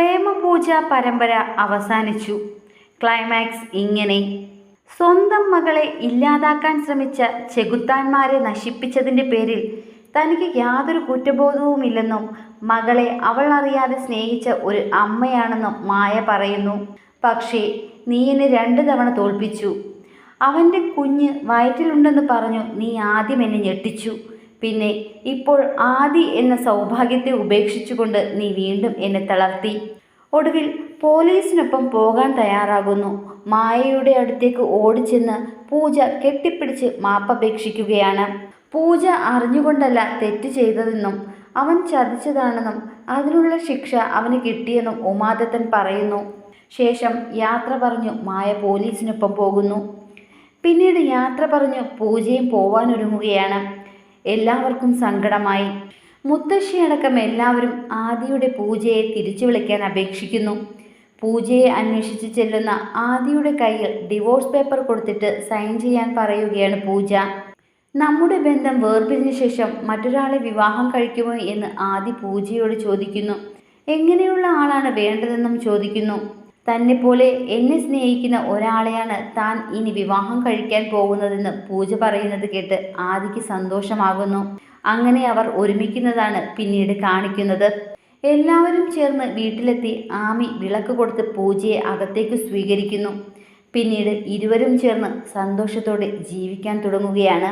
പ്രേമപൂജ പരമ്പര അവസാനിച്ചു. ക്ലൈമാക്സ് ഇങ്ങനെ. സ്വന്തം മകളെ ഇല്ലാതാക്കാൻ ശ്രമിച്ച ചെകുത്താന്മാരെ നശിപ്പിച്ചതിന്റെ പേരിൽ തനിക്ക് യാതൊരു കുറ്റബോധവുമില്ലെന്നും മകളെ അവൾ അറിയാതെ സ്നേഹിച്ച ഒരു അമ്മയാണെന്നും മായ പറയുന്നു. പക്ഷേ നീ എന്നെ രണ്ട് തവണ തോൽപ്പിച്ചു. അവന്റെ കുഞ്ഞ് വയറ്റിലുണ്ടെന്ന് പറഞ്ഞു നീ ആദ്യം എന്നെ ഞെട്ടിച്ചു. പിന്നെ ഇപ്പോൾ ആദി എന്ന സൗഭാഗ്യത്തെ ഉപേക്ഷിച്ചുകൊണ്ട് നീ വീണ്ടും എന്നെ തളർത്തി. ഒടുവിൽ പോലീസിനൊപ്പം പോകാൻ തയ്യാറാകുന്നു. മായയുടെ അടുത്തേക്ക് ഓടിച്ചെന്ന് പൂജ കെട്ടിപ്പിടിച്ച് മാപ്പപേക്ഷിക്കുകയാണ്. പൂജ അറിഞ്ഞുകൊണ്ടല്ല തെറ്റ് ചെയ്തതെന്നും അവൻ ചതിച്ചതാണെന്നും അതിനുള്ള ശിക്ഷ അവന് കിട്ടിയെന്നും ഉമാദത്തൻ പറയുന്നു. ശേഷം യാത്ര പറഞ്ഞു മായ പോലീസിനൊപ്പം പോകുന്നു. പിന്നീട് യാത്ര പറഞ്ഞു പൂജയും പോവാനൊരുങ്ങുകയാണ്. എല്ലാവർക്കും സങ്കടമായി. മുത്തശ്ശിയടക്കം എല്ലാവരും ആദിയുടെ പൂജയെ തിരിച്ചു വിളിക്കാൻ അപേക്ഷിക്കുന്നു. പൂജയെ അന്വേഷിച്ച് ചെല്ലുന്ന ആദിയുടെ കയ്യിൽ ഡിവോഴ്സ് പേപ്പർ കൊടുത്തിട്ട് സൈൻ ചെയ്യാൻ പറയുകയാണ് പൂജ. നമ്മുടെ ബന്ധം വേർപിരിഞ്ഞ ശേഷം മറ്റൊരാളെ വിവാഹം കഴിക്കുമോ എന്ന് ആദി പൂജയോട് ചോദിക്കുന്നു. എങ്ങനെയുള്ള ആളാണ് വേണ്ടതെന്നും ചോദിക്കുന്നു. തന്നെ പോലെ എന്നെ സ്നേഹിക്കുന്ന ഒരാളെയാണ് താൻ ഇനി വിവാഹം കഴിക്കാൻ പോകുന്നതെന്ന് പൂജ പറയുന്നത് കേട്ട് ആദിക്ക് സന്തോഷമാകുന്നു. അങ്ങനെ അവർ ഒരുമിക്കുന്നതാണ് പിന്നീട് കാണിക്കുന്നത്. എല്ലാവരും ചേർന്ന് വീട്ടിലെത്തി ആമി വിളക്ക് കൊടുത്ത് പൂജയെ അകത്തേക്ക് സ്വീകരിക്കുന്നു. പിന്നീട് ഇരുവരും ചേർന്ന് സന്തോഷത്തോടെ ജീവിക്കാൻ തുടങ്ങുകയാണ്.